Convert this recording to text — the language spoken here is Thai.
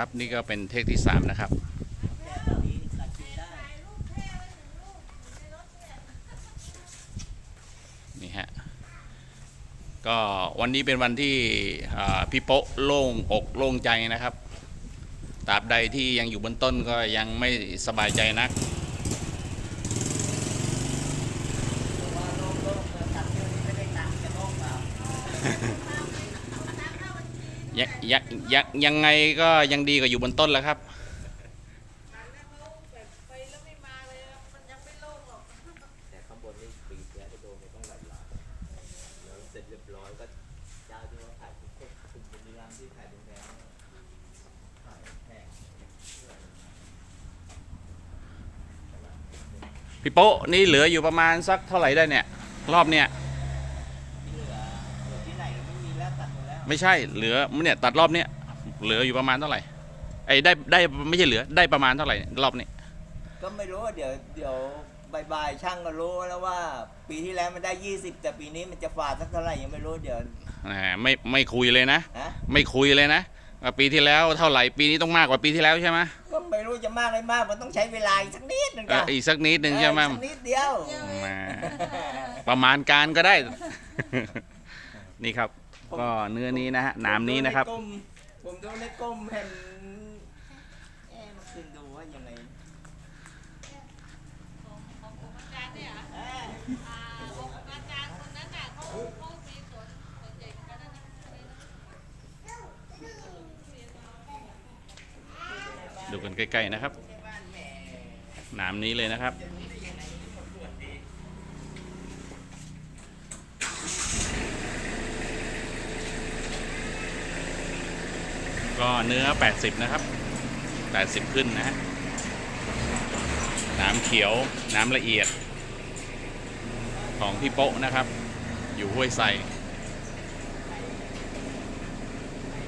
ครับนี่ก็เป็นเทคที่สามนะครับ นี่ฮะ ก็วันนี้เป็นวันที่อ่าพี่โป๊ะโล่งอกโล่งใจนะครับตราบใดที่ยังอยู่บนต้นก็ยังไม่สบายใจนัก ยังยังยังยังไงก็ยังดีกว่าอยู่บนต้นแล้วครับ แต่ข้างบนนี่ปีที่แล้วก็โดนไปต้องหลายล้านแล้วเสร็จเรียบร้อยก็เจ้าที่ว่าขายทุกคนคุณบุรีรัมย์ที่ขายแพงๆขายแพงพี่โป๊ะนี่เหลืออยู่ประมาณสักเท่าไหร่ได้เนี่ย รอบเนี่ย ไม่ใช่เหลือเนี่ยตัดรอบเนี้ยเหลืออยู่ประมาณเท่าไหร่ไอ้ได้ได้ไม่ใช่เหลือได้ประมาณเท่าไหร่รอบนี้ก็ไม่รู้ว่าเดี๋ยวเดี๋ยวบายๆช่างก็รู้แล้วว่า ปีที่แล้วมันได้ 20 แต่ปีนี้มันจะฝาดสักเท่าไหร่ยังไม่รู้เดี๋ยวแหมไม่ไม่คุยเลยนะฮะไม่คุยเลยนะว่าปีที่แล้วเท่าไหร่ปีนี้ต้องมากกว่าปีที่แล้วใช่ไหมก็ไม่รู้จะมากไม่มากมันต้องใช้เวลาอีกสักนิดหนึงเอออีกสักนิดหนึ่งใช่ไหมเอออีกสักนิดเดียวแหมประมาณการก็ได้ นี่ครับ ก็เนื้อนี้นะฮะหนามนี้นะครับ ผมดูในกลมเห็นเอ๊ะมันขึ้นดูว่ายังไงการเนี่ยเหรออ่าองค์อาจารย์คนนั้นน่ะเขาเขามีสวนสวนใหญ่กันนะอะไรนะดูกันใกล้ๆนะครับหนามนี้เลยนะครับ ก็เนื้อ 80 นะครับ 80 ขึ้นนะฮะน้ำเขียวน้ำละเอียด ของพี่โป๊ะนะครับ อยู่ห้วยไซ